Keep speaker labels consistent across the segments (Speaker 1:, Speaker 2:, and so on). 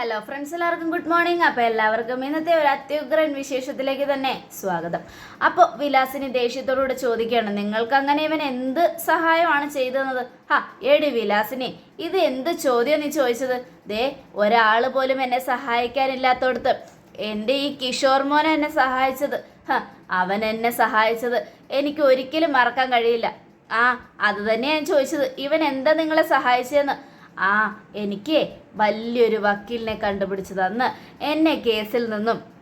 Speaker 1: Hello friends എല്ലാവർക്കും good morning അപ്പോൾ എല്ലാവർക്കും ഇന്നത്തെ ഒരു അത്യുഗ്രൻ വിശേഷത്തിലേക്ക് തന്നെ സ്വാഗതം. അപ്പോൾ വിലാസിനി ദേഷ്യത്തോടുകൂടെ ചോദിക്കുകയാണ് നിങ്ങൾക്ക് അങ്ങനെ ഇവൻ എന്ത് സഹായമാണ് ചെയ്തത് ഹാ എടി വിലാസിനി ഇത് എന്ത് ചോദ്യം നീ ചോദിച്ചത്? ദേ ഒരാൾ പോലും എന്നെ സഹായിക്കാനില്ലാത്തോടത്ത് എന്റെ ഈ കിഷോർ മോൻ എന്നെ സഹായിച്ചത്. ഹ അവൻ എന്നെ സഹായിച്ചത് എനിക്ക് ഒരിക്കലും മറക്കാൻ കഴിയില്ല. ആ അത് തന്നെയാണ് ചോദിച്ചത്. ഇവൻ എന്താ നിങ്ങളെ സഹായിച്ചതെന്ന്? ആ എനിക്ക് വലിയൊരു വക്കീലിനെ കണ്ടുപിടിച്ച് തന്ന് എന്നെ കേസിൽ നിന്നും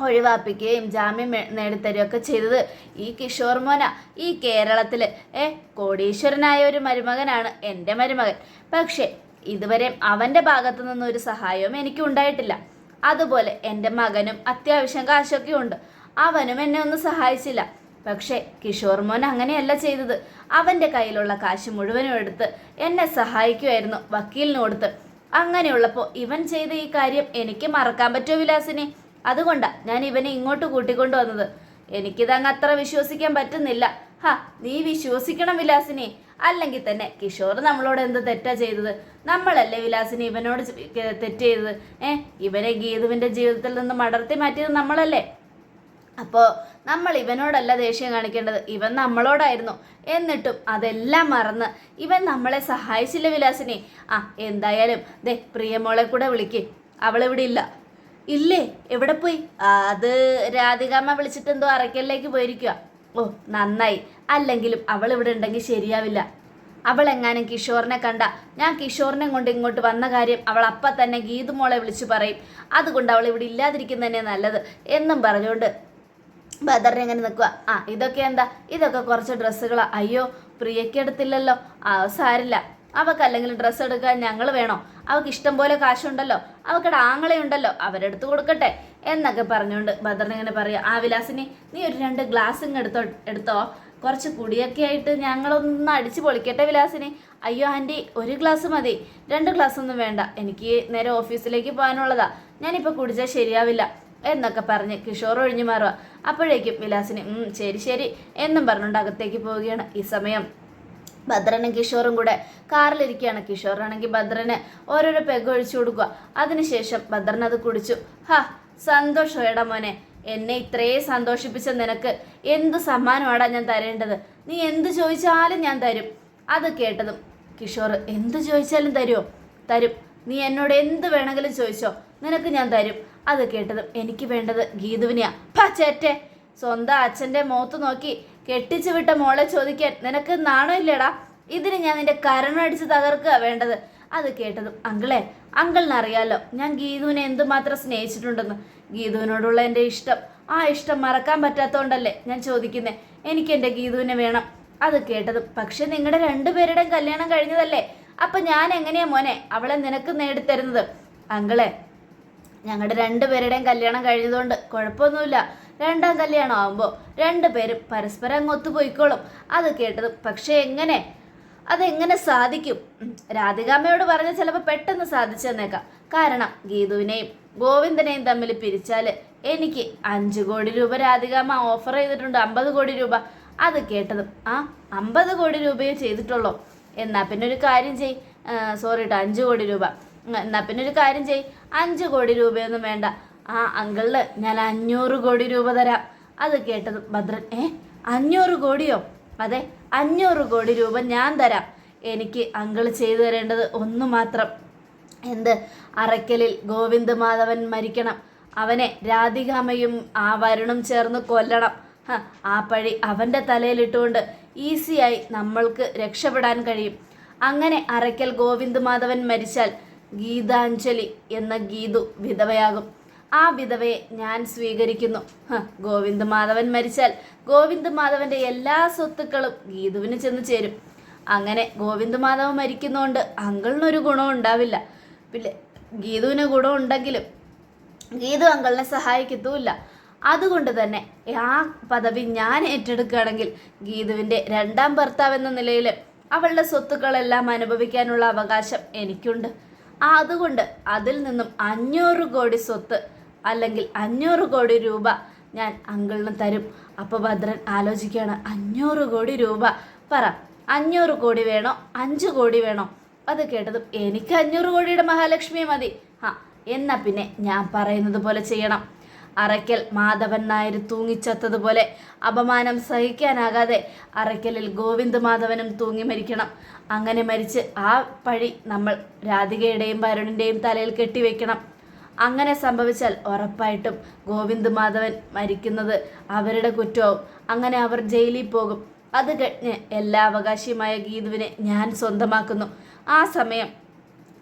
Speaker 1: ഒഴിവാപ്പിക്കുകയും ജാമ്യം നേടിത്തരികയൊക്കെ ചെയ്തത് ഈ കിഷോർ മോന. ഈ കേരളത്തിൽ ഏ കോടീശ്വരനായ ഒരു മരുമകനാണ് എന്റെ മരുമകൻ. പക്ഷേ ഇതുവരെ അവന്റെ ഭാഗത്തു നിന്നൊരു സഹായവും എനിക്ക് ഉണ്ടായിട്ടില്ല. അതുപോലെ എന്റെ മകനും അത്യാവശ്യം കാശൊക്കെ ഉണ്ട്. അവനും എന്നെ ഒന്നും സഹായിച്ചില്ല. പക്ഷേ കിഷോർ മോൻ അങ്ങനെയല്ല ചെയ്തത്. അവന്റെ കയ്യിലുള്ള കാശ് മുഴുവനും എടുത്ത് എന്നെ സഹായിക്കുമായിരുന്നു വക്കീലിന് കൊടുത്ത് അങ്ങനെയുള്ളപ്പോൾ ഇവൻ ചെയ്ത ഈ കാര്യം എനിക്ക് മറക്കാൻ പറ്റുമോ വിലാസിനെ? അതുകൊണ്ടാണ് ഞാൻ ഇവനെ ഇങ്ങോട്ട് കൂട്ടിക്കൊണ്ടു വന്നത്. എനിക്കിതങ്ങ് അത്ര വിശ്വസിക്കാൻ പറ്റുന്നില്ല. ഹാ നീ വിശ്വസിക്കണം വിലാസിനെ. അല്ലെങ്കിൽ തന്നെ കിഷോർ നമ്മളോട് എന്ത് തെറ്റാ ചെയ്തത്? നമ്മളല്ലേ വിലാസിനി ഇവനോട് തെറ്റ് ചെയ്തത്? ഏ ഇവനെ ഗീതുവിന്റെ ജീവിതത്തിൽ നിന്ന് മടർത്തി മാറ്റിയത് നമ്മളല്ലേ? അപ്പോൾ നമ്മൾ ഇവനോടല്ല ദേഷ്യം കാണിക്കേണ്ടത്. ഇവൻ നമ്മളോടായിരുന്നു. എന്നിട്ടും അതെല്ലാം മറന്ന് ഇവൻ നമ്മളെ സഹായിച്ചില്ല വിലാസിനെ. ആ എന്തായാലും ദേ പ്രിയമോളെ കൂടെ വിളിക്ക്. അവളിവിടെ ഇല്ല. ഇല്ലേ? എവിടെ പോയി? അത് രാധികാമ്മ വിളിച്ചിട്ട് എന്തോ അറയ്ക്കലിലേക്ക് പോയിരിക്കുക ഓ നന്നായി. അല്ലെങ്കിലും അവൾ ഇവിടെ ഉണ്ടെങ്കിൽ ശരിയാവില്ല. അവൾ എങ്ങാനും കിഷോറിനെ കണ്ട ഞാൻ കിഷോറിനെ കൊണ്ട് ഇങ്ങോട്ട് വന്ന കാര്യം അവൾ അപ്പം തന്നെ ഗീതുമോളെ വിളിച്ചു പറയും. അതുകൊണ്ട് അവൾ ഇവിടെ ഇല്ലാതിരിക്കുന്നതന്നെ നല്ലത് എന്നും പറഞ്ഞുകൊണ്ട് ബദറിനെ എങ്ങനെ നിൽക്കുക ആ ഇതൊക്കെ എന്താ? ഇതൊക്കെ കുറച്ച് ഡ്രസ്സുകളാണ് അയ്യോ പ്രിയയ്ക്ക് എടുത്തില്ലല്ലോ. ആ സാരില്ല. അവൾക്ക് അല്ലെങ്കിൽ ഡ്രസ്സ് എടുക്കാൻ ഞങ്ങൾ വേണോ? അവൾക്ക് ഇഷ്ടം പോലെ കാശുണ്ടല്ലോ. ആങ്ങളെ ആങ്ങളെയുണ്ടല്ലോ. അവരെടുത്ത് കൊടുക്കട്ടെ എന്നൊക്കെ പറഞ്ഞുകൊണ്ട് ബദറിനെ ഇങ്ങനെ പറയുക ആ വിലാസിനി നീ ഒരു രണ്ട് ഗ്ലാസ് ഇങ്ങ് എടുത്തോ എടുത്തോ. കുറച്ച് കുടിയൊക്കെ ആയിട്ട് ഞങ്ങളൊന്ന് അടിച്ച് പൊളിക്കട്ടെ വിലാസിനി. അയ്യോ ആന്റി ഒരു ഗ്ലാസ് മതി. രണ്ട് ഗ്ലാസ് ഒന്നും വേണ്ട. എനിക്ക് നേരെ ഓഫീസിലേക്ക് പോകാനുള്ളതാ. ഞാനിപ്പോൾ കുടിച്ചാൽ ശരിയാവില്ല. എന്നൊക്കെ പറഞ്ഞ് കിഷോർ ഒഴിഞ്ഞു മാറുക. അപ്പോഴേക്കും വിലാസിന് ശരി ശരി എന്നും പറഞ്ഞുകൊണ്ട് അകത്തേക്ക് പോവുകയാണ് ഈ സമയം. ഭദ്രനും കിഷോറും കൂടെ കാറിലിരിക്കുകയാണ്. കിഷോറാണെങ്കിൽ ഭദ്രന് ഓരോരോ പെഗ് ഒഴിച്ചു കൊടുക്കുക. അതിനുശേഷം ഭദ്രൻ അത് കുടിച്ചു. ഹാ സന്തോഷമേടാ മോനെ എന്നെ ഇത്രയും സന്തോഷിപ്പിച്ച നിനക്ക് എന്ത് സമ്മാനമാടാ ഞാൻ തരേണ്ടത്? നീ എന്ത് ചോദിച്ചാലും ഞാൻ തരും. അത് കേട്ടതും കിഷോർ എന്ത് ചോദിച്ചാലും തരുമോ തരും. നീ എന്നോട് എന്ത് വേണമെങ്കിലും ചോദിച്ചോ നിനക്ക് ഞാൻ തരും. അത് കേട്ടതും എനിക്ക് വേണ്ടത് ഗീതുവിനെയാ. പച്ചേറ്റെ സ്വന്തം അച്ഛന്റെ മുഖത്ത് നോക്കി കെട്ടിച്ചു വിട്ട മോളെ ചോദിക്കാൻ നിനക്ക് നാണമില്ലേടാ ഇതിന് ഞാൻ നിന്റെ കരണടിച്ച് തകർക്കുക വേണ്ടത്. അത് കേട്ടതും അങ്കിളെ അങ്കിളിനറിയാലോ ഞാൻ ഗീതുവിനെ എന്തുമാത്രം സ്നേഹിച്ചിട്ടുണ്ടെന്ന്. ഗീതുവിനോടുള്ള എന്റെ ഇഷ്ടം ആ ഇഷ്ടം മറക്കാൻ പറ്റാത്തതുകൊണ്ടല്ലേ ഞാൻ ചോദിക്കുന്നേ. എനിക്ക് എന്റെ ഗീതുവിനെ വേണം. അത് കേട്ടതും പക്ഷെ നിങ്ങളുടെ രണ്ടുപേരുടെയും കല്യാണം കഴിഞ്ഞതല്ലേ? അപ്പം ഞാൻ എങ്ങനെയാ മോനെ അവളെ നിനക്ക് നേടിത്തരുന്നത്? അങ്കിളെ ഞങ്ങളുടെ രണ്ടുപേരുടെയും കല്യാണം കഴിഞ്ഞതുകൊണ്ട് കുഴപ്പമൊന്നുമില്ല രണ്ടാം കല്യാണം ആകുമ്പോൾ രണ്ടുപേരും പരസ്പരം അങ്ങ് ഒത്തുപോയിക്കോളും. അത് കേട്ടത് പക്ഷേ എങ്ങനെ? അതെങ്ങനെ സാധിക്കും? രാധികാമ്മയോട് പറഞ്ഞ് ചിലപ്പോൾ പെട്ടെന്ന് സാധിച്ചെന്നേക്കാം. കാരണം ഗീതുവിനെയും ഗോവിന്ദനെയും തമ്മിൽ പിരിച്ചാൽ എനിക്ക് അഞ്ച് കോടി രൂപ രാധികാമ്മ ഓഫർ ചെയ്തിട്ടുണ്ട്. അമ്പത് കോടി രൂപ. അത് കേട്ടതും ആ അമ്പത് കോടി രൂപയെ ചെയ്തിട്ടുള്ളൂ. എന്നാൽ പിന്നെ ഒരു കാര്യം ചെയ് സോറി കേട്ടോ അഞ്ച് കോടി രൂപ. എന്നാ പിന്നെ ഒരു കാര്യം ചെയ് അഞ്ച് കോടി രൂപയൊന്നും വേണ്ട. ആ അങ്കിളിന് ഞാൻ അഞ്ഞൂറ് കോടി രൂപ തരാം. അത് കേട്ടത് ഭദ്രൻ ഏ അഞ്ഞൂറ് കോടിയോ? അതെ അഞ്ഞൂറ് കോടി രൂപ ഞാൻ തരാം. എനിക്ക് അങ്കിൾ ചെയ്തു തരേണ്ടത് ഒന്ന് മാത്രം. എന്ത്? അറയ്ക്കലിൽ ഗോവിന്ദ് മാധവൻ മരിക്കണം. അവനെ രാധികാമയും ആ വരുണും ചേർന്ന് കൊല്ലണം. ആ പഴി അവന്റെ തലയിലിട്ടുകൊണ്ട് ഈസിയായി നമ്മൾക്ക് രക്ഷപ്പെടാൻ കഴിയും. അങ്ങനെ അറയ്ക്കൽ ഗോവിന്ദ് മാധവൻ മരിച്ചാൽ ഗീതാഞ്ജലി എന്ന ഗീതു വിധവയാകും. ആ വിധവയെ ഞാൻ സ്വീകരിക്കുന്നു. ഗോവിന്ദ് മാധവൻ മരിച്ചാൽ ഗോവിന്ദ മാധവന്റെ എല്ലാ സ്വത്തുക്കളും ഗീതുവിന് ചെന്ന് ചേരും. അങ്ങനെ ഗോവിന്ദ മാധവൻ മരിക്കുന്നതുകൊണ്ട് അങ്കിളിനൊരു ഗുണം ഉണ്ടാവില്ല. പിന്നെ ഗീതുവിന് ഗുണം ഉണ്ടെങ്കിലും ഗീതു അങ്കിളിനെ സഹായിക്കത്തുമില്ല. അതുകൊണ്ട് തന്നെ ആ പദവി ഞാൻ ഏറ്റെടുക്കുകയാണെങ്കിൽ ഗീതുവിന്റെ രണ്ടാം ഭർത്താവ് എന്ന നിലയിൽ അവളുടെ സ്വത്തുക്കളെല്ലാം അനുഭവിക്കാനുള്ള അവകാശം എനിക്കുണ്ട്. അതുകൊണ്ട് അതിൽ നിന്നും അഞ്ഞൂറ് കോടി സ്വത്ത് അല്ലെങ്കിൽ അഞ്ഞൂറ് കോടി രൂപ ഞാൻ അങ്കിളിന് തരും. അപ്പോൾ ഭദ്രൻ ആലോചിക്കുകയാണ് അഞ്ഞൂറ് കോടി രൂപ. പറ അഞ്ഞൂറ് കോടി വേണോ? അഞ്ച് കോടി വേണോ? അത് കേട്ടതും എനിക്ക് അഞ്ഞൂറ് കോടിയുടെ മഹാലക്ഷ്മിയെ മതി. ആ എന്നാ പിന്നെ ഞാൻ പറയുന്നത് പോലെ ചെയ്യണം. അറയ്ക്കൽ മാധവൻ നായർ തൂങ്ങിച്ചത്തതുപോലെ അപമാനം സഹിക്കാനാകാതെ അറയ്ക്കലിൽ ഗോവിന്ദ് മാധവനും തൂങ്ങി മരിക്കണം. അങ്ങനെ മരിച്ച് ആ പഴി നമ്മൾ രാധികയുടെയും വരുണിന്റെയും തലയിൽ കെട്ടിവെക്കണം. അങ്ങനെ സംഭവിച്ചാൽ ഉറപ്പായിട്ടും ഗോവിന്ദ് മാധവൻ മരിക്കുന്നത് അവരുടെ കുറ്റവും അങ്ങനെ അവർ ജയിലിൽ പോകും. അത് കഴിഞ്ഞ് എല്ലാ അവകാശിയുമായ ഗീതുവിനെ ഞാൻ സ്വന്തമാക്കുന്നു. ആ സമയം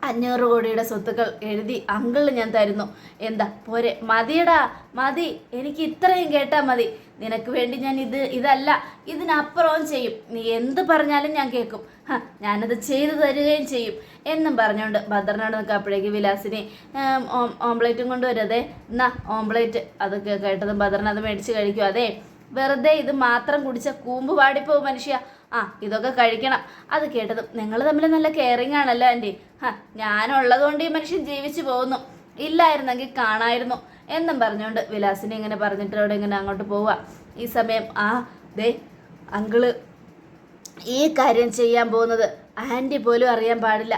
Speaker 1: അഞ്ഞൂറ് കോടിയുടെ സ്വത്തുക്കൾ എഴുതി അങ്കിളിന് ഞാൻ തരുന്നു. എന്താ? പോരെ. മതിയടാ. മതി. എനിക്ക് ഇത്രയും കേട്ടാൽ മതി. നിനക്ക് വേണ്ടി ഞാൻ ഇത് ഇതല്ല. ഇതിനപ്പുറവും ചെയ്യും. നീ എന്ത് പറഞ്ഞാലും ഞാൻ കേൾക്കും. ഞാനത് ചെയ്തു തരികയും ചെയ്യും. എന്നും പറഞ്ഞുകൊണ്ട് ഭദ്രനോട് നിൽക്കുക. അപ്പോഴേക്ക് വിലാസിനി "ഏം, ഓം- ഓംപ്ലേറ്റും കൊണ്ടുവരതേ എന്നാ ഓംപ്ലേറ്റ്. അതൊക്കെ കേട്ടതും ഭദ്രൻ അത് മേടിച്ച് കഴിക്കും. അതെ വെറുതെ ഇത് മാത്രം കുടിച്ച കൂമ്പ് പാടിപ്പോവും മനുഷ്യ. ആ ഇതൊക്കെ കഴിക്കണം. അത് കേട്ടതും നിങ്ങൾ തമ്മിൽ നല്ല കെയറിങ് ആണല്ലോ ആന്റി ഹാ ഞാനുള്ളത് കൊണ്ട് ഈ മനുഷ്യൻ ജീവിച്ചു പോകുന്നു. ഇല്ലായിരുന്നെങ്കിൽ കാണായിരുന്നു എന്നും പറഞ്ഞുകൊണ്ട് വിലാസിനെ ഇങ്ങനെ പറഞ്ഞിട്ട് അവിടെ ഇങ്ങനെ അങ്ങോട്ട് പോവുക. ഈ സമയം ആ ദേ അങ്കിൾ ഈ കാര്യം ചെയ്യാൻ പോകുന്നത് ആന്റി പോലും അറിയാൻ പാടില്ല.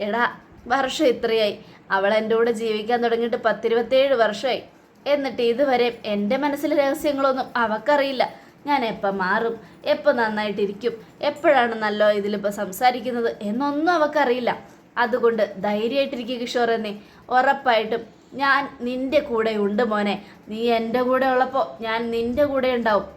Speaker 1: എടാ വർഷം ഇത്രയായി. അവൾ എന്റെ കൂടെ ജീവിക്കാൻ തുടങ്ങിയിട്ട് പത്തിരുപത്തേഴ് വർഷമായി. എന്നിട്ട് ഇതുവരെ എന്റെ മനസ്സിലെ രഹസ്യങ്ങളൊന്നും അവക്കറിയില്ല. ഞാൻ എപ്പോൾ മാറും. എപ്പോൾ നന്നായിട്ടിരിക്കും. എപ്പോഴാണ് നല്ല ഇതിലിപ്പോൾ സംസാരിക്കുന്നത് എന്നൊന്നും അവക്കറിയില്ല. അതുകൊണ്ട് ധൈര്യമായിട്ടിരിക്കുക കിഷോർ എന്നെ. ഉറപ്പായിട്ടും ഞാൻ നിന്റെ കൂടെ ഉണ്ട് മോനെ. നീ എന്റെ കൂടെ ഉള്ളപ്പോൾ ഞാൻ നിന്റെ കൂടെ ഉണ്ടാവും.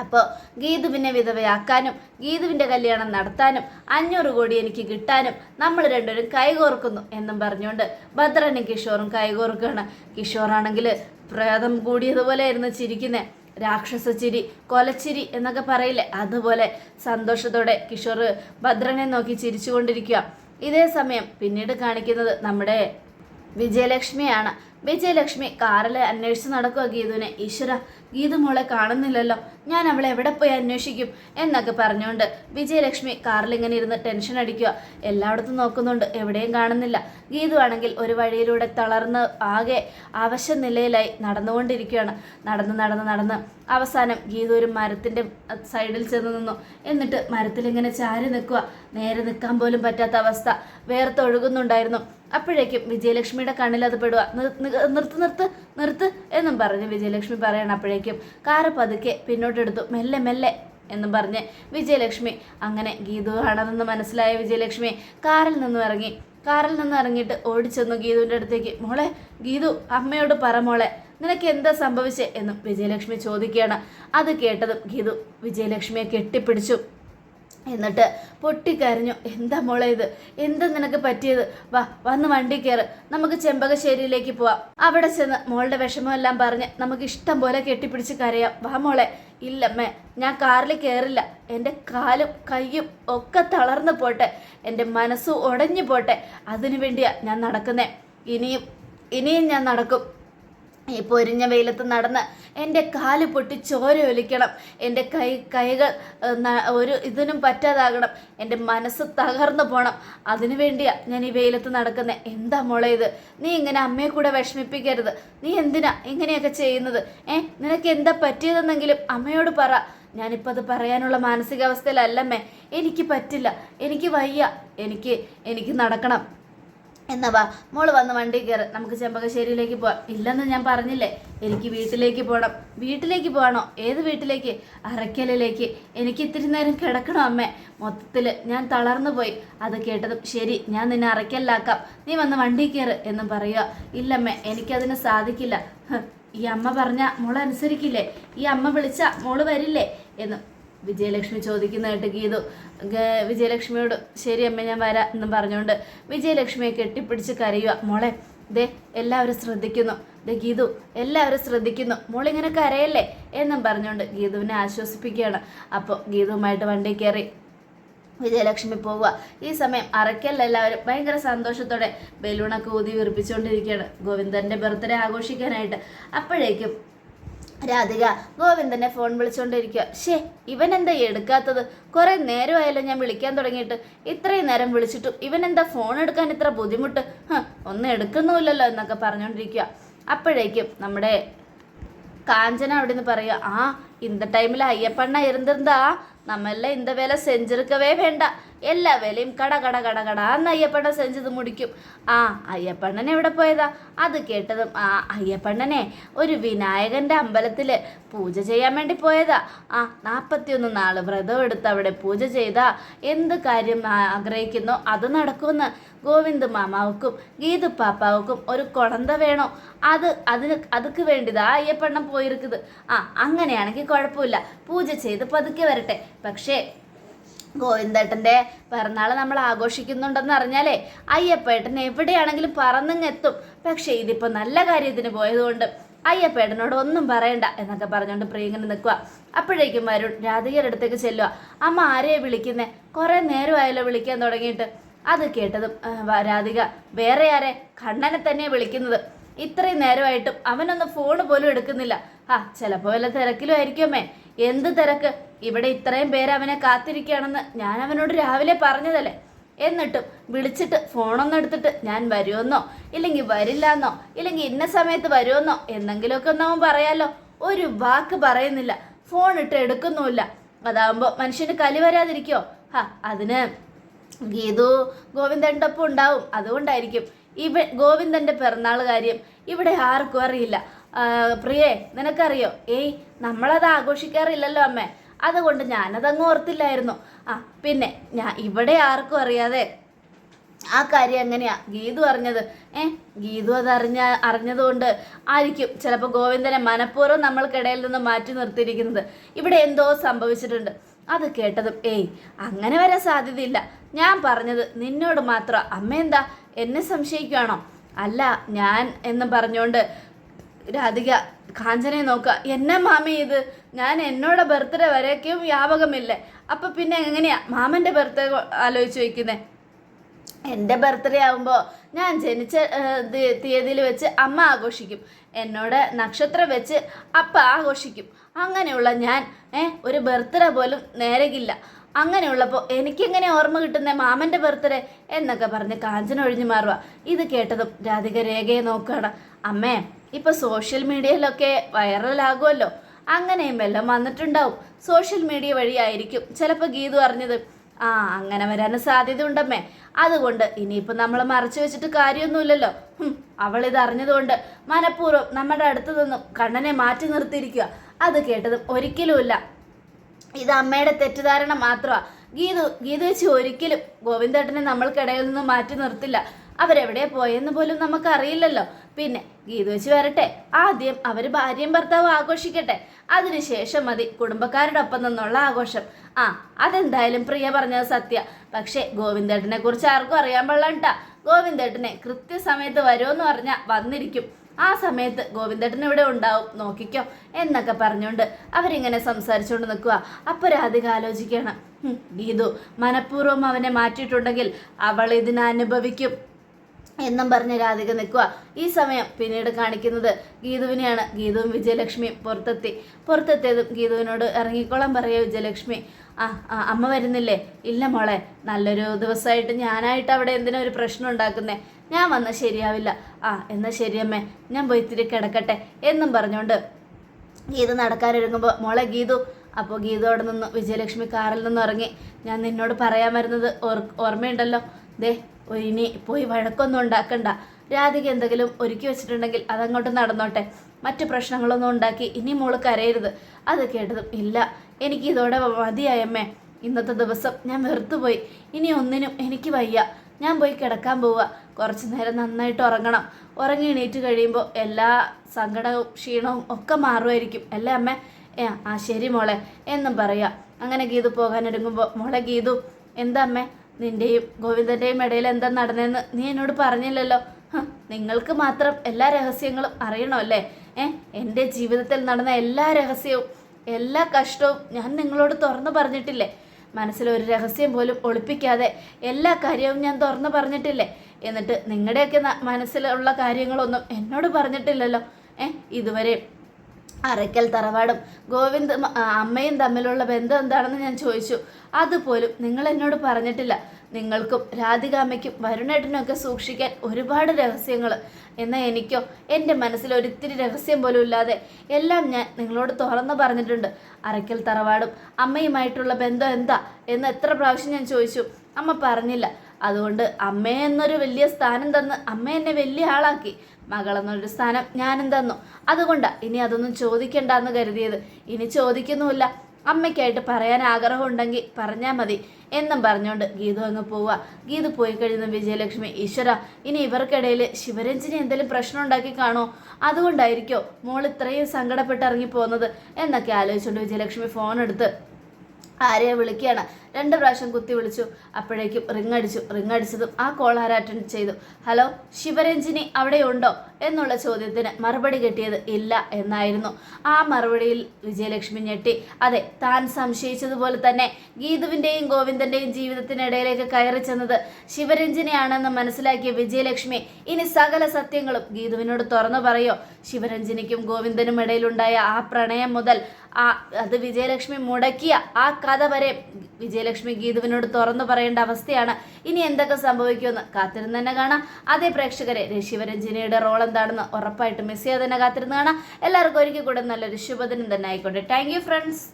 Speaker 1: അപ്പോൾ ഗീതുവിനെ വിധവയാക്കാനും ഗീതുവിന്റെ കല്യാണം നടത്താനും അഞ്ഞൂറ് കോടി എനിക്ക് കിട്ടാനും നമ്മൾ രണ്ടുപേരും കൈകോർക്കുന്നു എന്നും പറഞ്ഞുകൊണ്ട് ഭദ്രനും കിഷോറും കൈകോർക്കുകയാണ്. കിഷോറാണെങ്കിൽ പ്രേതം കൂടിയതുപോലെ ആയിരുന്നു ചിരിക്കുന്നത് രാക്ഷസ ചിരി കൊലച്ചിരി എന്നൊക്കെ പറയില്ലേ? അതുപോലെ സന്തോഷത്തോടെ കിഷോർ ഭദ്രനെ നോക്കി ചിരിച്ചുകൊണ്ടിരിക്കുക. ഇതേ സമയം പിന്നീട് കാണിക്കുന്നത് നമ്മുടെ വിജയലക്ഷ്മിയാണ്. വിജയലക്ഷ്മി കാറിൽ അന്വേഷിച്ച് നടക്കുക ഗീതുവിനെ. ഈശ്വര ഗീതു മോളെ കാണുന്നില്ലല്ലോ. ഞാൻ അവളെ എവിടെ പോയി അന്വേഷിക്കും എന്നൊക്കെ പറഞ്ഞുകൊണ്ട് വിജയലക്ഷ്മി കാറിൽ ഇങ്ങനെ ഇരുന്ന് ടെൻഷൻ അടിക്കുക എല്ലായിടത്തും നോക്കുന്നുണ്ട് എവിടെയും കാണുന്നില്ല. ഗീതു ആണെങ്കിൽ ഒരു വഴിയിലൂടെ തളർന്ന് ആകെ അവശ നിലയിലായി നടന്നുകൊണ്ടിരിക്കുകയാണ് നടന്ന് നടന്ന് നടന്ന് അവസാനം ഗീതു ഒരു മരത്തിന്റെ സൈഡിൽ ചെന്ന് നിന്നു. എന്നിട്ട് മരത്തിൽ മരത്തിലിങ്ങനെ ചാരി നിൽക്കുക നേരെ നിൽക്കാൻ പോലും പറ്റാത്ത അവസ്ഥ. വേർത്തൊഴുകുന്നുണ്ടായിരുന്നു അപ്പോഴേക്കും വിജയലക്ഷ്മിയുടെ കണ്ണിൽ അത് പെടുക. "നിർ- നിർ- നിർത്ത് നിർത്ത് നിർത്ത് എന്നും പറഞ്ഞ് വിജയലക്ഷ്മി പറയണം അപ്പോഴേക്കും. കാറ് പതുക്കെ പിന്നോട്ടെടുത്തു. മെല്ലെ മെല്ലെ എന്നും പറഞ്ഞ് വിജയലക്ഷ്മി. അങ്ങനെ ഗീതു ആണെന്ന് മനസ്സിലായ വിജയലക്ഷ്മി കാറിൽ നിന്നും ഇറങ്ങി. കാറിൽ നിന്ന് ഇറങ്ങിയിട്ട് ഓടിച്ചെന്നു ഗീതുവിന്റെ അടുത്തേക്ക്. മോളെ ഗീതു അമ്മയോട് പറ മോളെ നിനക്ക് എന്താ സംഭവിച്ചേ? എന്നും വിജയലക്ഷ്മി ചോദിക്കുകയാണ്. അത് കേട്ടതും ഗീതു വിജയലക്ഷ്മിയെ കെട്ടിപ്പിടിച്ചു. എന്നിട്ട് പൊട്ടിക്കരഞ്ഞു. എന്താ മോളെ ഇത്? എന്താ നിനക്ക് പറ്റിയത്? വാ വന്ന് വണ്ടി കയറ് നമുക്ക് ചെമ്പകശ്ശേരിയിലേക്ക് പോവാം. അവിടെ ചെന്ന് മോളുടെ വിഷമമെല്ലാം പറഞ്ഞ് നമുക്ക് ഇഷ്ടം പോലെ കെട്ടിപ്പിടിച്ച് കരയാം. വാ മോളെ. ഇല്ലമ്മേ ഞാൻ കാറിൽ കയറില്ല എന്റെ കാലും കയ്യും ഒക്കെ തളർന്നു പോട്ടെ. എന്റെ മനസ്സും ഉടഞ്ഞു പോട്ടെ. അതിനു വേണ്ടിയാ ഞാൻ നടക്കുന്നേ. ഇനിയും ഇനിയും ഞാൻ നടക്കും. ഈ പൊരിഞ്ഞ വെയിലത്ത് നടന്ന് എന്റെ കാൽ പൊട്ടി ചോര ഒലിക്കണം. എന്റെ കൈ കൈകൾ ഒരു ഇതിനും പറ്റാതാകണം. എന്റെ മനസ്സ് തകർന്നു പോകണം അതിനു വേണ്ടിയാ ഞാൻ ഈ വെയിലത്ത് നടക്കുന്നത് എന്താ മോളെ ഇത്? നീ ഇങ്ങനെ അമ്മയെ കൂടെ വിഷമിപ്പിക്കരുത്. നീ എന്തിനാ ഇങ്ങനെയൊക്കെ ചെയ്യുന്നത്? ഏ നിനക്ക് എന്താ പറ്റിയതെന്നെങ്കിലും അമ്മയോട് പറ. ഞാനിപ്പോൾ അത് പറയാനുള്ള മാനസികാവസ്ഥയിലല്ലമ്മേ. എനിക്ക് പറ്റില്ല. എനിക്ക് വയ്യ. എനിക്ക് എനിക്ക് നടക്കണം. എന്നാ വാ മോൾ വന്ന് വണ്ടി കയറ് നമുക്ക് ചെമ്പകശ്ശേരിയിലേക്ക് പോവാം. ഇല്ലെന്ന് ഞാൻ പറഞ്ഞില്ലേ? എനിക്ക് വീട്ടിലേക്ക് പോകണം വീട്ടിലേക്ക് പോകണോ ഏത് വീട്ടിലേക്ക്? അറയ്ക്കലിലേക്ക് എനിക്ക് ഇത്തിരി നേരം കിടക്കണം അമ്മേ? മൊത്തത്തിൽ ഞാൻ തളർന്നു പോയി. അത് കേട്ടതും ശരി ഞാൻ നിന്നെ അറയ്ക്കലിലാക്കാം നീ വന്ന് വണ്ടി കയറ് എന്നും പറയുക ഇല്ലമ്മേ എനിക്കതിന് സാധിക്കില്ല. ഈ അമ്മ പറഞ്ഞ മോളനുസരിക്കില്ലേ? ഈ അമ്മ വിളിച്ച മോൾ വരില്ലേ? എന്നും വിജയലക്ഷ്മി ചോദിക്കുന്നതായിട്ട് ഗീതു വിജയലക്ഷ്മിയോട് ശരി അമ്മ ഞാൻ വരാം എന്നും പറഞ്ഞുകൊണ്ട് വിജയലക്ഷ്മിയെ കെട്ടിപ്പിടിച്ച് കരയുക മോളെ ദേ എല്ലാവരും ശ്രദ്ധിക്കുന്നു. ദേ ഗീതു എല്ലാവരും ശ്രദ്ധിക്കുന്നു. മോളിങ്ങനെ കരയല്ലേ? എന്നും പറഞ്ഞുകൊണ്ട് ഗീതുവിനെ ആശ്വസിപ്പിക്കുകയാണ്. അപ്പോൾ ഗീതുവുമായിട്ട് വണ്ടി കയറി വിജയലക്ഷ്മി പോവുക ഈ സമയം അറയ്ക്കൽ എല്ലാവരും ഭയങ്കര സന്തോഷത്തോടെ ബലൂണൊക്കെ ഊതി വിറപ്പിച്ചുകൊണ്ടിരിക്കുകയാണ് ഗോവിന്ദന്റെ ബർത്ത്ഡേ ആഘോഷിക്കാനായിട്ട്. അപ്പോഴേക്കും രാധിക ഗോവിന്ദനെ ഫോൺ വിളിച്ചുകൊണ്ടിരിക്കുക ഷേ ഇവൻ എന്താ എടുക്കാത്തത്? കുറേ നേരമായാലും ഞാൻ വിളിക്കാൻ തുടങ്ങിയിട്ട്. ഇത്രയും നേരം വിളിച്ചിട്ടും ഇവൻ എന്താ ഫോൺ എടുക്കാൻ ഇത്ര ബുദ്ധിമുട്ട്? ഒന്നും എടുക്കുന്നുമില്ലല്ലോ എന്നൊക്കെ പറഞ്ഞുകൊണ്ടിരിക്കുക അപ്പോഴേക്കും നമ്മുടെ കാഞ്ചന അവിടെ നിന്ന് പറയുക ആ ഇന്ന ടൈമിൽ അയ്യപ്പണ്ണ ഇരുന്നിരുന്നാ നമ്മളെ ഇന്ത വേല സെഞ്ചുറിക്കവേ വേണ്ട. എല്ലാ വിലയും കട കട കട കട. അന്ന് അയ്യപ്പണ്ണൻ സെഞ്ചത് മുടിക്കും. ആ അയ്യപ്പണ്ണൻ എവിടെ പോയതാ? അത് കേട്ടതും ആ അയ്യപ്പണ്ണനെ ഒരു വിനായകന്റെ അമ്പലത്തിൽ പൂജ ചെയ്യാൻ വേണ്ടി പോയതാ. ആ നാൽപ്പത്തിയൊന്ന് നാൾ വ്രതം എടുത്ത് അവിടെ പൂജ ചെയ്താ. എന്ത് കാര്യം ആഗ്രഹിക്കുന്നോ? അത് നടക്കുമെന്ന് ഗോവിന്ദ് മാമാവുക്കും ഗീതു പാപ്പാവുക്കും ഒരു കുടന്ത വേണോ? അത് അതിന് അതുക്ക് വേണ്ടിതാ അയ്യപ്പണ്ണം പോയിരിക്കുന്നത്. ആ അങ്ങനെയാണെങ്കിൽ കുഴപ്പമില്ല. പൂജ ചെയ്ത് പതുക്കെ വരട്ടെ. പക്ഷേ ഗോവിന്ദേട്ടന്റെ പിറന്നാൾ നമ്മൾ ആഘോഷിക്കുന്നുണ്ടെന്ന് അറിഞ്ഞാലേ അയ്യപ്പേട്ടൻ എവിടെയാണെങ്കിലും പറന്നിങ്ങെത്തും. പക്ഷേ ഇതിപ്പോൾ നല്ല കാര്യത്തിന് പോയതുകൊണ്ട് അയ്യപ്പേട്ടനോട് ഒന്നും പറയണ്ട എന്നൊക്കെ പറഞ്ഞുകൊണ്ട് പ്രിയങ്ങനെ നിൽക്കുക. അപ്പോഴേക്കും വരുൺ രാധികയുടെ അടുത്തേക്ക് ചെല്ലുക. അമ്മ ആരെയാണ് വിളിക്കുന്നേ? കുറേ നേരമായല്ലോ വിളിക്കാൻ തുടങ്ങിയിട്ട്. അത് കേട്ടതും രാധിക വേറെ ആരെ? കണ്ണനെ തന്നെയാണ് വിളിക്കുന്നത്. ഇത്രയും നേരമായിട്ടും അവനൊന്ന് ഫോൺ പോലും എടുക്കുന്നില്ല. ആ ചിലപ്പോൾ വല്ല തിരക്കിലും ആയിരിക്കുമേ. എന്ത് തിരക്ക്? ഇവിടെ ഇത്രയും പേര് അവനെ കാത്തിരിക്കുകയാണെന്ന് ഞാൻ അവനോട് രാവിലെ പറഞ്ഞതല്ലേ? എന്നിട്ടും വിളിച്ചിട്ട് ഫോണൊന്നും എടുത്തിട്ട് ഞാൻ വരുമെന്നോ? ഇല്ലെങ്കിൽ വരില്ലെന്നോ? ഇല്ലെങ്കിൽ ഇന്ന സമയത്ത് വരുമെന്നോ? എന്തെങ്കിലുമൊക്കെ ഒന്ന് അവൻ പറയാലോ? ഒരു വാക്ക് പറയുന്നില്ല. ഫോൺ ഇട്ട് എടുക്കുന്നുമില്ല. അതാവുമ്പോൾ മനുഷ്യന് കലി വരാതിരിക്കോ ഹാ അതിന് ഗീതു ഗോവിന്ദന്റെ ഒപ്പം ഉണ്ടാവും. അതുകൊണ്ടായിരിക്കും ഇവ ഗോവിന്ദന്റെ പിറന്നാൾ കാര്യം ഇവിടെ ആർക്കും അറിയില്ല. പ്രിയേ നിനക്കറിയോ? ഏയ് നമ്മളത് ആഘോഷിക്കാറില്ലല്ലോ അമ്മേ. അതുകൊണ്ട് ഞാനതങ്ങ് ഓർത്തില്ലായിരുന്നു. ആ പിന്നെ ഞാൻ ഇവിടെ ആർക്കും അറിയാതെ ആ കാര്യം എങ്ങനെയാ? ഗീതു അറിഞ്ഞത്. ഏ ഗീതു അത് അറിഞ്ഞ അറിഞ്ഞതുകൊണ്ട് ആയിരിക്കും ചിലപ്പോൾ ഗോവിന്ദനെ മനഃപൂർവം നമ്മൾക്കിടയിൽ നിന്ന് മാറ്റി നിർത്തിയിരിക്കുന്നത്. ഇവിടെ എന്തോ സംഭവിച്ചിട്ടുണ്ട്. അത് കേട്ടതും ഏയ് അങ്ങനെ വരാൻ സാധ്യതയില്ല. ഞാൻ പറഞ്ഞത് നിന്നോട് മാത്രം. അമ്മ എന്താ? എന്നെ സംശയിക്കുകയാണോ അല്ല ഞാൻ എന്ന് പറഞ്ഞുകൊണ്ട് രാധിക കാഞ്ചനെ നോക്കുക എന്നെ മാമി ഇത്? ഞാൻ എന്നോട് ബർത്ത്ഡേ വരേക്കും വ്യാപകമില്ലേ? അപ്പം പിന്നെ എങ്ങനെയാ? മാമന്റെ ബർത്ത്ഡേ ആലോചിച്ച് വെക്കുന്നേ. എന്റെ ബർത്ത്ഡേ ആകുമ്പോൾ ഞാൻ ജനിച്ച തീയതിയിൽ വെച്ച് അമ്മ ആഘോഷിക്കും. എന്നോട് നക്ഷത്രം വെച്ച് അപ്പ ആഘോഷിക്കും. അങ്ങനെയുള്ള ഞാൻ ഒരു ബർത്ത്ഡേ പോലും നേരകില്ല. അങ്ങനെയുള്ളപ്പോൾ എനിക്കെങ്ങനെ ഓർമ്മ കിട്ടുന്ന മാമന്റെ ബർത്ത്ഡേ എന്നൊക്കെ പറഞ്ഞ് കാഞ്ചന ഒഴിഞ്ഞു മാറുക ഇത് കേട്ടതും രാധിക രേഖയെ നോക്കുകയാണ്. അമ്മേ ഇപ്പൊ സോഷ്യൽ മീഡിയയിലൊക്കെ വൈറലാകുമല്ലോ അങ്ങനെയും വല്ലതും വന്നിട്ടുണ്ടാവും. സോഷ്യൽ മീഡിയ വഴിയായിരിക്കും ചിലപ്പോൾ ഗീതു അറിഞ്ഞത് ആ അങ്ങനെ വരാനും സാധ്യത ഉണ്ടമ്മേ അതുകൊണ്ട് ഇനിയിപ്പോൾ നമ്മൾ മറച്ചു വെച്ചിട്ട് കാര്യമൊന്നുമില്ലല്ലോ. ഇത് അറിഞ്ഞതുകൊണ്ട് മനഃപൂർവം നമ്മുടെ അടുത്ത് നിന്നും കണ്ണനെ മാറ്റി നിർത്തിയിരിക്കുക. അത് കേട്ടതും ഒരിക്കലുമില്ല ഇത് അമ്മയുടെ തെറ്റിദ്ധാരണ മാത്രമാ. ഗീതു ഗീതു വെച്ച് ഒരിക്കലും ഗോവിന്ദേട്ടനെ നമ്മൾക്കിടയിൽ നിന്ന് മാറ്റി നിർത്തില്ല. അവരെവിടെ പോയെന്ന് പോലും നമുക്കറിയില്ലല്ലോ. പിന്നെ ഗീതു വെച്ച് വരട്ടെ. ആദ്യം അവർ ഭാര്യയും ഭർത്താവും ആഘോഷിക്കട്ടെ. അതിനുശേഷം മതി കുടുംബക്കാരുടെ ഒപ്പം നിന്നുള്ള ആഘോഷം. ആ അതെന്തായാലും പ്രിയ പറഞ്ഞത് സത്യ. പക്ഷേ ഗോവിന്ദേട്ടനെ കുറിച്ച് ആർക്കും അറിയാൻ പാടില്ല ഗോവിന്ദേട്ടനെ കൃത്യസമയത്ത് വരുമെന്ന് പറഞ്ഞാൽ വന്നിരിക്കും. ആ സമയത്ത് ഗോവിന്ദേട്ടൻ ഇവിടെ ഉണ്ടാവും. നോക്കിക്കോ എന്നൊക്കെ പറഞ്ഞുകൊണ്ട് അവരിങ്ങനെ സംസാരിച്ചുകൊണ്ട് നിൽക്കുക. അപ്പോൾ രാധിക ആലോചിക്കണം ഗീതു മനഃപൂർവം അവനെ മാറ്റിയിട്ടുണ്ടെങ്കിൽ അവൾ ഇതിനെ അനുഭവിക്കും. എന്നും പറഞ്ഞ് രാധിക നിൽക്കുക. ഈ സമയം പിന്നീട് കാണിക്കുന്നത് ഗീതുവിനെയാണ്. ഗീതുവും വിജയലക്ഷ്മിയും പുറത്തെത്തി. പുറത്തെത്തിയതും ഗീതുവിനോട് ഇറങ്ങിക്കോളാൻ പറയുക വിജയലക്ഷ്മി. ആ അമ്മ വരുന്നില്ലേ? ഇല്ല മോളെ നല്ലൊരു ദിവസമായിട്ട് ഞാനായിട്ട് അവിടെ എന്തിനാ ഒരു പ്രശ്നം ഉണ്ടാക്കുന്നേ? ഞാൻ വന്നാൽ ശരിയാവില്ല. ആ എന്നാൽ ശരിയമ്മേ ഞാൻ പോയി ഇത്തിരി കിടക്കട്ടെ എന്നും പറഞ്ഞുകൊണ്ട് ഗീതു നടക്കാനൊരുങ്ങുമ്പോൾ മോളെ ഗീതു. അപ്പോൾ ഗീതു അവിടെ നിന്ന് വിജയലക്ഷ്മി കാറിൽ നിന്ന് ഇറങ്ങി. ഞാൻ നിന്നോട് പറയാൻ വരുന്നത് ഓർ ഓർമ്മയുണ്ടല്ലോ. ദേ ഇനി പോയി വഴക്കൊന്നും ഉണ്ടാക്കണ്ട. രാധിക എന്തെങ്കിലും ഒരുക്കി വെച്ചിട്ടുണ്ടെങ്കിൽ അതങ്ങോട്ട് നടന്നോട്ടെ. മറ്റു പ്രശ്നങ്ങളൊന്നും ഉണ്ടാക്കി ഇനി മോൾ കരയരുത്. അത് കേട്ടതും ഇല്ല. എനിക്ക് ഇതോടെ മതിയായമ്മേ. ഇന്നത്തെ ദിവസം ഞാൻ വെറുത്തുപോയി. ഇനി ഒന്നിനും എനിക്ക് വയ്യ. ഞാൻ പോയി കിടക്കാൻ പോവുക. കുറച്ച് നേരം നന്നായിട്ട് ഉറങ്ങണം. ഉറങ്ങി എണീറ്റ് കഴിയുമ്പോൾ എല്ലാ സങ്കടവും ക്ഷീണവും ഒക്കെ മാറുമായിരിക്കും. അല്ലേ അമ്മ? ഏ ആ ശരി മോളെ. എന്നും പറയാം. അങ്ങനെ ഗീതു പോകാനൊരുങ്ങുമ്പോൾ മോളെ ഗീതു എന്താ അമ്മേ? നിന്റെയും ഗോവിന്ദന്റെയും ഇടയിൽ എന്താ നടന്നതെന്ന് നീ എന്നോട് പറഞ്ഞില്ലല്ലോ. നിങ്ങൾക്ക് മാത്രം എല്ലാ രഹസ്യങ്ങളും അറിയണമല്ലേ? ഏ എന്റെ ജീവിതത്തിൽ നടന്ന എല്ലാ രഹസ്യവും എല്ലാ കഷ്ടവും ഞാൻ നിങ്ങളോട് തുറന്നു പറഞ്ഞിട്ടില്ലേ? മനസ്സിൽ ഒരു രഹസ്യം പോലും ഒളിപ്പിക്കാതെ എല്ലാ കാര്യവും ഞാൻ തുറന്നു പറഞ്ഞിട്ടില്ലേ? എന്നിട്ട് നിങ്ങളുടെയൊക്കെ മനസ്സിലുള്ള കാര്യങ്ങളൊന്നും എന്നോട് പറഞ്ഞിട്ടില്ലല്ലോ. ഏ ഇതുവരെ അറയ്ക്കൽ തറവാടും. ഗോവിന്ദ് അമ്മയും തമ്മിലുള്ള ബന്ധം എന്താണെന്ന് ഞാൻ ചോദിച്ചു. അതുപോലും നിങ്ങൾ എന്നോട് പറഞ്ഞിട്ടില്ല. നിങ്ങൾക്കും രാധികാമ്മയ്ക്കും വരുണേട്ടനും ഒക്കെ സൂക്ഷിക്കാൻ ഒരുപാട് രഹസ്യങ്ങൾ. എന്നാൽ എനിക്കോ എന്റെ മനസ്സിൽ ഒരിത്തിരി രഹസ്യം പോലും ഇല്ലാതെ എല്ലാം ഞാൻ നിങ്ങളോട് തുറന്നു പറഞ്ഞിട്ടുണ്ട്. അറയ്ക്കൽ തറവാടും അമ്മയുമായിട്ടുള്ള ബന്ധം എന്താ എന്ന് എത്ര പ്രാവശ്യം ഞാൻ ചോദിച്ചു. അമ്മ പറഞ്ഞില്ല. അതുകൊണ്ട് അമ്മയെന്നൊരു വലിയ സ്ഥാനം തന്ന് അമ്മ എന്നെ വലിയ ആളാക്കി. മകളെന്നൊരു സ്ഥാനം ഞാനും തന്നു. അതുകൊണ്ട് ഇനി അതൊന്നും ചോദിക്കണ്ടെന്ന് കരുതിയത്. ഇനി ചോദിക്കുന്നുമില്ല. അമ്മയ്ക്കായിട്ട് പറയാൻ ആഗ്രഹമുണ്ടെങ്കിൽ പറഞ്ഞാൽ മതി. എന്നും പറഞ്ഞുകൊണ്ട് ഗീതു അങ്ങ് പോവുക ഗീതു പോയി കഴിയുന്ന വിജയലക്ഷ്മി ഈശ്വര ഇനി ഇവർക്കിടയിൽ ശിവരഞ്ജിനി എന്തെങ്കിലും പ്രശ്നം ഉണ്ടാക്കി കാണോ? അതുകൊണ്ടായിരിക്കോ മോൾ ഇത്രയും സങ്കടപ്പെട്ട് ഇറങ്ങി പോകുന്നത് എന്നൊക്കെ ആലോചിച്ചുകൊണ്ട് വിജയലക്ഷ്മി ഫോൺ എടുത്ത് ആരെയെ വിളിക്കുകയാണ്. രണ്ട് പ്രാവശ്യം കുത്തി വിളിച്ചു. അപ്പോഴേക്കും റിങ് അടിച്ചു. റിങ് അടിച്ചതും ആ കോൾ അറ്റൻഡ് ചെയ്തു. ഹലോ ശിവരഞ്ജിനി അവിടെ ഉണ്ടോ എന്നുള്ള ചോദ്യത്തിന് മറുപടി കിട്ടിയത് ഇല്ല എന്നായിരുന്നു. ആ മറുപടിയിൽ വിജയലക്ഷ്മി ഞെട്ടി. അതെ താൻ സംശയിച്ചതുപോലെ തന്നെ ഗീതുവിന്റെയും ഗോവിന്ദന്റെയും ജീവിതത്തിനിടയിലേക്ക് കയറി ചെന്നത് ശിവരഞ്ജിനിയാണെന്ന് മനസ്സിലാക്കിയ വിജയലക്ഷ്മി ഇനി സകല സത്യങ്ങളും ഗീതുവിനോട് തുറന്നു പറയോ? ശിവരഞ്ജിനിക്കും ഗോവിന്ദനും ഇടയിലുണ്ടായ ആ പ്രണയം മുതൽ ആ അത് വിജയലക്ഷ്മി മുടക്കിയ ആ കഥ വരെ വിജയലക്ഷ്മി ഗീതുവിനോട് തുറന്നു പറയേണ്ട അവസ്ഥയാണ് ഇനി എന്തൊക്കെ സംഭവിക്കുമെന്ന് കാത്തിരുന്ന് തന്നെ കാണാം. അതേ പ്രേക്ഷകരെ രശിവരഞ്ജിനിയുടെ റോൾ എന്താണെന്ന് ഉറപ്പായിട്ട് മിസ് ചെയ്യാതെ തന്നെ കാത്തിരുന്ന് കാണാം. എല്ലാവർക്കും ഒരിക്കൽ കൂടെ നല്ലൊരു ശുഭദിനം തന്നെ ആയിക്കോട്ടെ. Thank friends